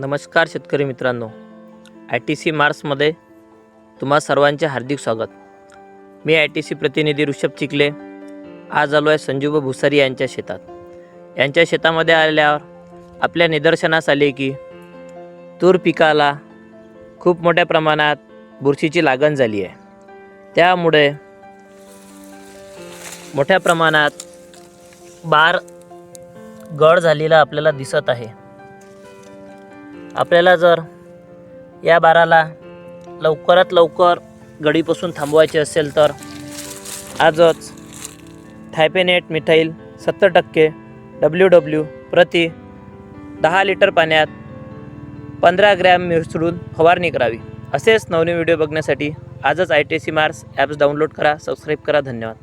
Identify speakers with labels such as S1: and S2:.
S1: नमस्कार शेतकरी मित्रांनो. आय टी सी मार्समध्ये तुम्हा सर्वांचे हार्दिक स्वागत. मी आय टी सी प्रतिनिधी ऋषभ चिखले. आज आलो आहे संजीव भुसारी यांच्या शेतात. यांच्या शेतामध्ये आल्यावर आपल्या निदर्शनास आले की तूर पिकाला खूप मोठ्या प्रमाणात बुरशीची लागण झाली आहे. त्यामुळे मोठ्या प्रमाणात बार गळ झालेला आपल्याला दिसत आहे. आपल्याला जर या बाराला लवकरात लवकर गडीपासून थांबवायचे असेल तर आजच थायपेनेट मिथाईल सत्तर टक्के डब्ल्यू डब्ल्यू प्रति दहा लिटर पाण्यात पंधरा ग्रॅम मिसळून फवारणी करावी. असेच नवनवीन व्हिडिओ बघण्यासाठी आजच I T C Mars apps download करा सबस्क्राईब करा. धन्यवाद.